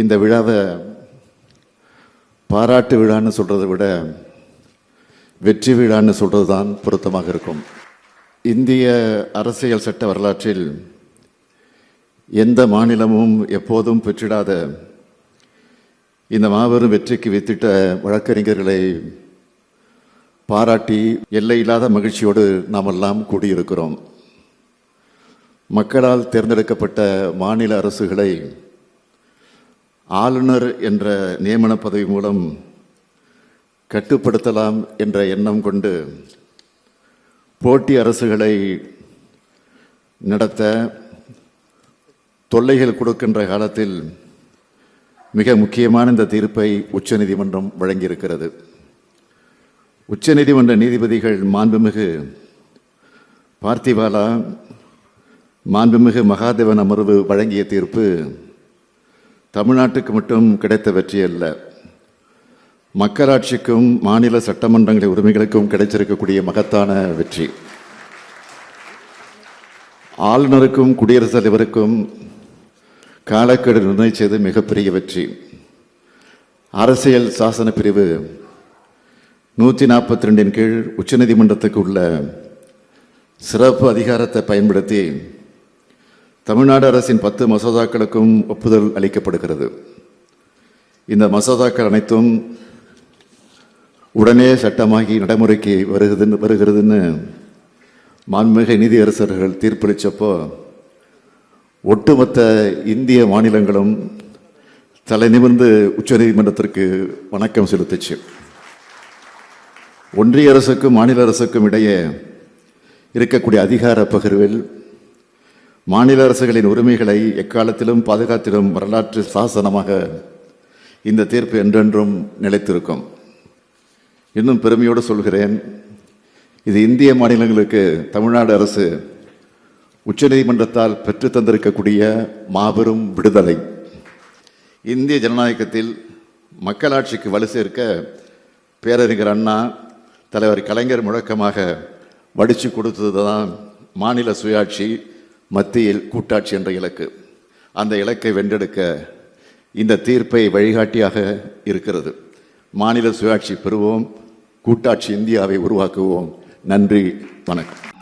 இந்த விழாவை பாராட்டு விழான்னு சொல்கிறத விட வெற்றி விழான்னு சொல்கிறது தான் பொருத்தமாக இருக்கும். இந்திய அரசியல் சட்ட வரலாற்றில் எந்த மாநிலமும் எப்போதும் பெற்றிடாத இந்த மாபெரும் வெற்றிக்கு வித்திட்ட வழக்கறிஞர்களை பாராட்டி எல்லையில்லாத மகிழ்ச்சியோடு நாமெல்லாம் கூடியிருக்கிறோம். மக்களால் தேர்ந்தெடுக்கப்பட்ட மாநில அரசுகளை ஆளுநர் என்ற நியமன பதவி மூலம் கட்டுப்படுத்தலாம் என்ற எண்ணம் கொண்டு போட்டி அரசுகளை நடத்த தொல்லைகள் கொடுக்கின்ற காலத்தில் மிக முக்கியமான இந்த தீர்ப்பை உச்சநீதிமன்றம் வழங்கியிருக்கிறது. உச்சநீதிமன்ற நீதிபதிகள் மாண்புமிகு பார்த்திபாலா மாண்புமிகு மகாதேவன் அமர்வு வழங்கிய தீர்ப்பு தமிழ்நாட்டுக்கு மட்டும் கிடைத்த வெற்றி அல்ல. மக்களாட்சிக்கும் மாநில சட்டமன்றங்களின் உரிமைகளுக்கும் கிடைச்சிருக்கக்கூடிய மகத்தான வெற்றி. ஆளுநருக்கும் குடியரசுத் தலைவருக்கும் காலக்கெடு நிர்ணயித்தது மிகப்பெரிய வெற்றி. அரசியல் சாசன பிரிவு நூற்றி நாற்பத்தி ரெண்டின் கீழ் உச்சநீதிமன்றத்துக்கு உள்ள சிறப்பு அதிகாரத்தை பயன்படுத்தி தமிழ்நாடு அரசின் பத்து மசோதாக்களுக்கும் ஒப்புதல் அளிக்கப்படுகிறது. இந்த மசோதாக்கள் அனைத்தும் உடனே சட்டமாகி நடைமுறைக்கு வருகிறதுன்னு வருகிறதுன்னு மாண்புமிகு நீதியரசர்கள் தீர்ப்பளித்தப்போ ஒட்டுமொத்த இந்திய மாநிலங்களும் தலை நிமிர்ந்து உச்சநீதிமன்றத்திற்கு வணக்கம் செலுத்துச்சு. ஒன்றிய அரசுக்கும் மாநில அரசுக்கும் இடையே இருக்கக்கூடிய அதிகார பகிர்வில் மாநில அரசுகளின் உரிமைகளை எக்காலத்திலும் பாதுகாத்திடும் வரலாற்று சாசனமாக இந்த தீர்ப்பு என்றென்றும் நிலைத்திருக்கும். இன்னும் பெருமையோடு சொல்கிறேன் இது இந்திய மாநிலங்களுக்கு தமிழ்நாடு அரசு உச்சநீதிமன்றத்தால் பெற்று தந்திருக்கக்கூடிய மாபெரும் விடுதலை. இந்திய ஜனநாயகத்தில் மக்களாட்சிக்கு வலு சேர்க்க பேரறிஞர் அண்ணா தலைவர் கலைஞர் முழக்கமாக வடித்து கொடுத்தது தான் மாநில சுயாட்சி மத்தியில் கூட்டாட்சி என்ற இலக்கு. அந்த இலக்கை வென்றெடுக்க இந்த தீர்ப்பை வழிகாட்டியாக இருக்கிறது. மாநில சுயாட்சி பெறுவோம் கூட்டாட்சி இந்தியாவை உருவாக்குவோம். நன்றி வணக்கம்.